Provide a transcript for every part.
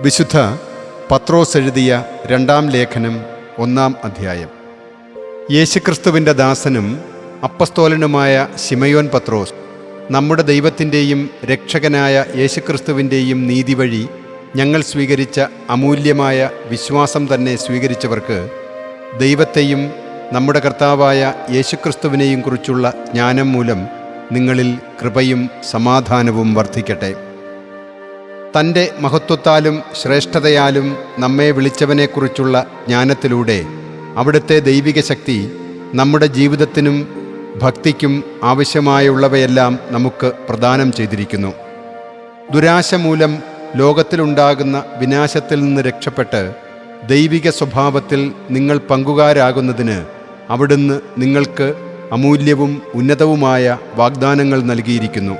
വിശുദ്ധ പത്രോസ് എഴുതിയ രണ്ടാം ലേഖനം ഒന്നാം അധ്യായം. യേശുക്രിസ്തുവിന്റെ ദാസനും അപ്പസ്തോലനുമായ ശിമയോൻ പത്രോസ് നമ്മുടെ ദൈവത്തിന്റെയും രക്ഷകനായ യേശുക്രിസ്തുവിന്റെയും നീതി വഴി ഞങ്ങൾ സ്വീകരിച്ച അമൂല്യമായ വിശ്വാസം തന്നെ സ്വീകരിച്ചവർക്ക് ദൈവത്തെയും നമ്മുടെ കർത്താവായ യേശുക്രിസ്തുവിനെയും കുറിച്ചുള്ള ജ്ഞാനം മൂലം നിങ്ങളിൽ കൃപയും സമാധാനവും വർദ്ധിക്കട്ടെ. തന്റെ മഹത്വത്താലും ശ്രേഷ്ഠതയാലും നമ്മെ വിളിച്ചവനെക്കുറിച്ചുള്ള ജ്ഞാനത്തിലൂടെ അവിടുത്തെ ദൈവിക ശക്തി നമ്മുടെ ജീവിതത്തിനും ഭക്തിക്കും ആവശ്യമായുള്ളവയെല്ലാം നമുക്ക് പ്രദാനം ചെയ്തിരിക്കുന്നു. ദുരാശ മൂലം ലോകത്തിലുണ്ടാകുന്ന വിനാശത്തിൽ നിന്ന് രക്ഷപ്പെട്ട് ദൈവിക സ്വഭാവത്തിൽ നിങ്ങൾ പങ്കുകാരാകുന്നതിന് അവിടുന്ന് നിങ്ങൾക്ക് അമൂല്യവും ഉന്നതവുമായ വാഗ്ദാനങ്ങൾ നൽകിയിരിക്കുന്നു.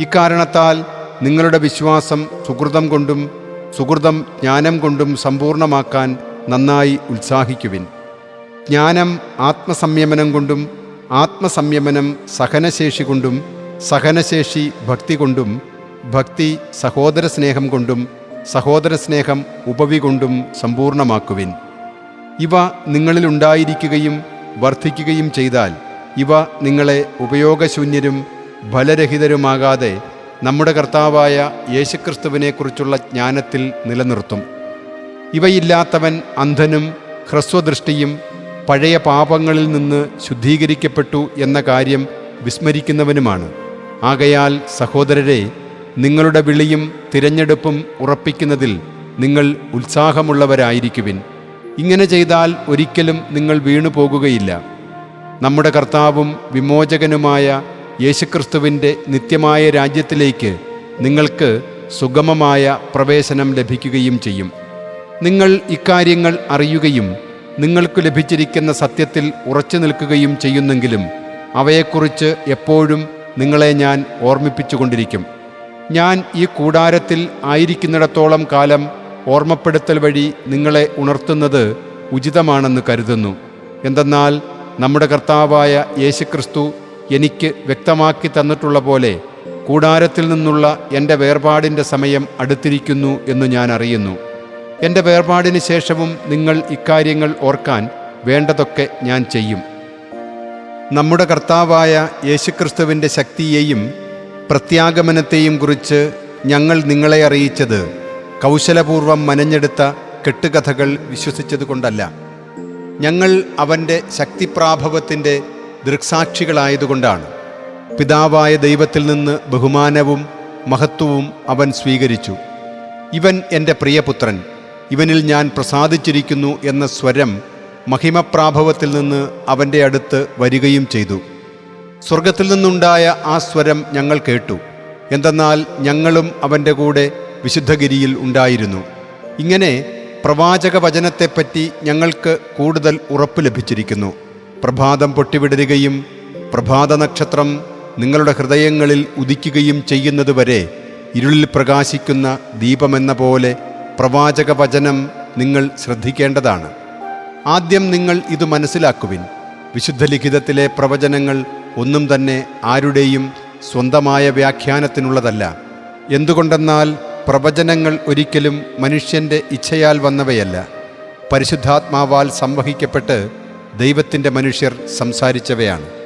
ഇക്കാരണത്താൽ നിങ്ങളുടെ വിശ്വാസം സുഹൃതം കൊണ്ടും സുഹൃതം ജ്ഞാനം കൊണ്ടും സമ്പൂർണമാക്കാൻ നന്നായി ഉത്സാഹിക്കുവിൻ. ജ്ഞാനം ആത്മസംയമനം കൊണ്ടും ആത്മസംയമനം സഹനശേഷി കൊണ്ടും സഹനശേഷി ഭക്തി കൊണ്ടും ഭക്തി സഹോദര സ്നേഹം കൊണ്ടും സഹോദര സ്നേഹം ഉപവി കൊണ്ടും സമ്പൂർണമാക്കുവിൻ ഇവ നിങ്ങളിലുണ്ടായിരിക്കുകയും വർദ്ധിക്കുകയും ചെയ്താൽ ഇവ നിങ്ങളെ ഉപയോഗശൂന്യരും ഫലരഹിതരുമാകാതെ നമ്മുടെ കർത്താവായ യേശുക്രിസ്തുവിനെക്കുറിച്ചുള്ള ജ്ഞാനത്തിൽ നിലനിർത്തും. ഇവയില്ലാത്തവൻ അന്ധനും ഹ്രസ്വദൃഷ്ടിയും പഴയ പാപങ്ങളിൽ നിന്ന് ശുദ്ധീകരിക്കപ്പെട്ടു എന്ന കാര്യം വിസ്മരിക്കുന്നവനുമാണ്. ആകയാൽ സഹോദരരെ നിങ്ങളുടെ വിളിയും തിരഞ്ഞെടുപ്പും ഉറപ്പിക്കുന്നതിൽ നിങ്ങൾ ഉത്സാഹമുള്ളവരായിരിക്കുവിൻ. ഇങ്ങനെ ചെയ്താൽ ഒരിക്കലും നിങ്ങൾ വീണു പോകുകയില്ല നമ്മുടെ കർത്താവും വിമോചകനുമായ യേശുക്രിസ്തുവിന്റെ നിത്യമായ രാജ്യത്തിലേക്ക് നിങ്ങൾക്ക് സുഗമമായ പ്രവേശനം ലഭിക്കുകയും ചെയ്യും. നിങ്ങൾ ഇക്കാര്യങ്ങൾ അറിയുകയും നിങ്ങൾക്ക് ലഭിച്ചിരിക്കുന്ന സത്യത്തിൽ ഉറച്ചു നിൽക്കുകയും ചെയ്യുന്നെങ്കിലും അവയെക്കുറിച്ച് എപ്പോഴും നിങ്ങളെ ഞാൻ ഓർമ്മിപ്പിച്ചുകൊണ്ടിരിക്കും. ഞാൻ ഈ കൂടാരത്തിൽ ആയിരിക്കുന്നിടത്തോളം കാലം ഓർമ്മപ്പെടുത്തൽ വഴി നിങ്ങളെ ഉണർത്തുന്നത് ഉചിതമാണെന്ന് കരുതുന്നു. എന്തെന്നാൽ നമ്മുടെ കർത്താവായ യേശുക്രിസ്തു എനിക്ക് വ്യക്തമാക്കി തന്നിട്ടുള്ള പോലെ കൂടാരത്തിൽ നിന്നുള്ള എന്റെ വേർപാടിന്റെ സമയം അടുത്തിരിക്കുന്നു എന്ന് ഞാൻ അറിയുന്നു. എന്റെ വേർപാടിന് ശേഷവും നിങ്ങൾ ഇക്കാര്യങ്ങൾ ഓർക്കാൻ വേണ്ടതൊക്കെ ഞാൻ ചെയ്യും. നമ്മുടെ കർത്താവായ യേശുക്രിസ്തുവിന്റെ ശക്തിയെയും പ്രത്യാഗമനത്തെയും കുറിച്ച് ഞങ്ങൾ നിങ്ങളെ അറിയിച്ചത് കൗശലപൂർവം മനഞ്ഞെടുത്ത കെട്ടുകഥകൾ വിശ്വസിച്ചതുകൊണ്ടല്ല. ഞങ്ങൾ അവന്റെ ശക്തിപ്രാഭവത്തിന്റെ ദൃക്സാക്ഷികളായതുകൊണ്ടാണ്. പിതാവായ ദൈവത്തിൽ നിന്ന് ബഹുമാനവും മഹത്വവും അവൻ സ്വീകരിച്ചു. ഇവൻ എന്റെ പ്രിയപുത്രൻ ഇവനിൽ ഞാൻ പ്രസാദിച്ചിരിക്കുന്നു എന്ന സ്വരം മഹിമപ്രാഭവത്തിൽ നിന്ന് അവന്റെ അടുത്ത് വരികയും ചെയ്തു. സ്വർഗത്തിൽ നിന്നുണ്ടായ ആ സ്വരം ഞങ്ങൾ കേട്ടു. എന്തെന്നാൽ ഞങ്ങളും അവന്റെ കൂടെ വിശുദ്ധഗിരിയിൽ ഉണ്ടായിരുന്നു. ഇങ്ങനെ പ്രവാചക വചനത്തെപ്പറ്റി ഞങ്ങൾക്ക് കൂടുതൽ ഉറപ്പ് ലഭിച്ചിരിക്കുന്നു. പ്രഭാതം പൊട്ടിവിടരുകയും പ്രഭാത നക്ഷത്രം നിങ്ങളുടെ ഹൃദയങ്ങളിൽ ഉദിക്കുകയും ചെയ്യുന്നതുവരെ ഇരുളിൽ പ്രകാശിക്കുന്ന ദീപമെന്ന പോലെ പ്രവാചക വചനം നിങ്ങൾ ശ്രദ്ധിക്കേണ്ടതാണ്. ആദ്യം നിങ്ങൾ ഇത് മനസ്സിലാക്കുവിൻ. വിശുദ്ധ ലിഖിതത്തിലെ പ്രവചനങ്ങൾ ഒന്നും തന്നെ ആരുടെയും സ്വന്തമായ വ്യാഖ്യാനത്തിനുള്ളതല്ല. എന്തുകൊണ്ടെന്നാൽ പ്രവചനങ്ങൾ ഒരിക്കലും മനുഷ്യന്റെ ഇച്ഛയാൽ വന്നവയല്ല. പരിശുദ്ധാത്മാവാൽ സംവഹിക്കപ്പെട്ട് ദൈവത്തിന്റെ മനുഷ്യർ സംസാരിച്ചവയാണ്.